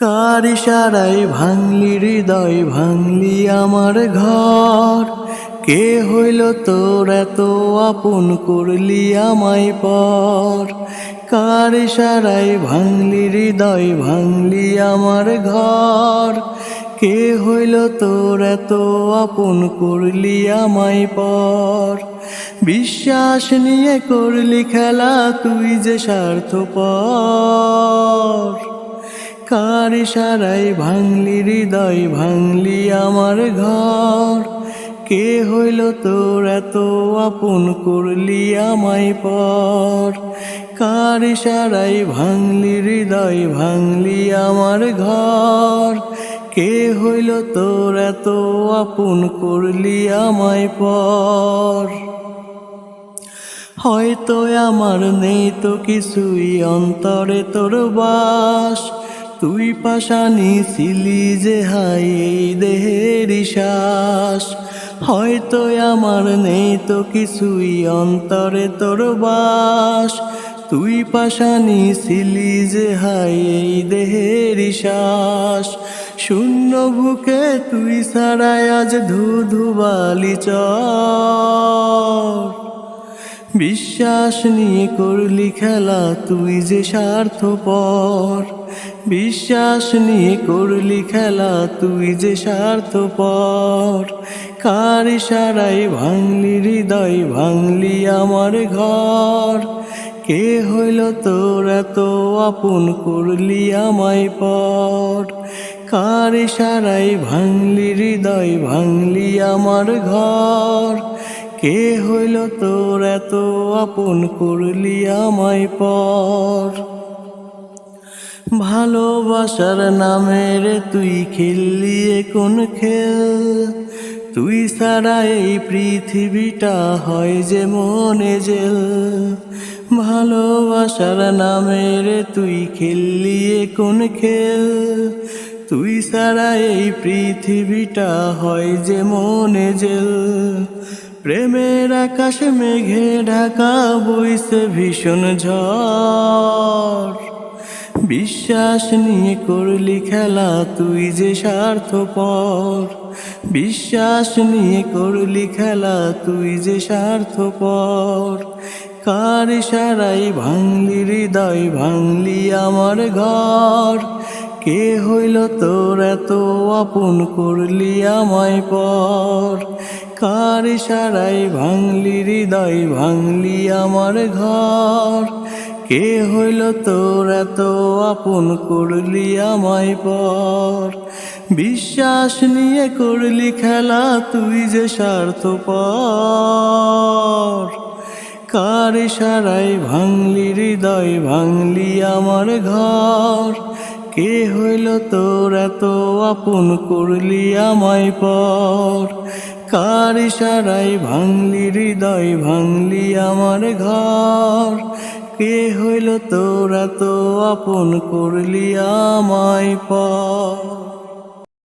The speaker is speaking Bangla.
কার ইশারায় ভাঙলি, হৃদয় ভাঙলি আমার ঘর? কে হইল তোর এত আপন করলি আমায় পর? কার ইশারায় ভাঙলি, হৃদয় ভাঙলি আমার ঘর? কে হইল তোর এত আপন করলি আমায় পর? বিশ্বাস নিয়ে করলি খেলা, তুই যে স্বার্থপর। কার ইশারায় ভাঙলি, হৃদয় ভাঙলি আমার ঘর। কে হইল তোর এত আপন করলি আমায় পর? কার ইশারায় ভাঙলি, হৃদয় ভাঙলি আমার ঘর? কে হইল তোর এত আপন করলি আমায় পর? হয়তো আমার নেই তো কিছুই অন্তরে তোর বাস। তুই পাশানি ছিলি যে হাই দেহের শ্বাস হয়তো আমার নেই তো কিছুই অন্তরে তোর বাস। তুই পাশানি ছিলি যে হাই দেহের শ্বাস শূন্য বুকে তুই ছাড়াই আজ ধু ধুবালি চর। বিশ্বাস নিয়ে করলি খেলা তুই যে স্বার্থপর। বিশ্বাস নিয়ে করলি খেলা, তুই যে স্বার্থপর। কার ইশারায় ভাঙলি হৃদয়, ভাঙলি আমার ঘর। কে হইল তোর এত আপন করলি আমায় পর? কার ইশারায় ভাঙলি হৃদয়, ভাঙলি আমার ঘর? কে হইল তোর এত আপন করলি আমায় পর? ভালোবাসার নামের তুই খেললি কোন খেল। তুই ছাড়া এই পৃথিবীটা হয় যে মনে জেল। ভালোবাসার নামের তুই খেললি কোন খেল। তুই ছাড়া এই পৃথিবীটা হয় যে মনে জেল। প্রেমের আকাশ মেঘে ঢাকা বইছে ভীষণ ঝড়। বিশ্বাস নিয়ে করলি খেলা, তুই যে স্বার্থপর। বিশ্বাস নিয়ে করলি খেলা, তুই যে স্বার্থপর। কার ইশারাই ভাঙলি হৃদয়, ভাঙলি আমার ঘর। কে হইল তোর এত আপন, করলি আমায় পর। কার ইশারায় ভাঙলি হৃদয়, ভাঙলি আমার ঘর। কে হইল তোর এত আপন করলি আমায় পর? বিশ্বাস নিয়ে করলি খেলা তুই যে স্বার্থপর। কার ইশারায় ভাঙলি হৃদয়, ভাঙলি আমার ঘর? কে হইল তোর এত আপন করলি আমায় পর? কার ইশারায় ভাঙলি হৃদয়, ভাঙলি আমার ঘর? কে হইল তোরা তো আপন করলি আমায় পর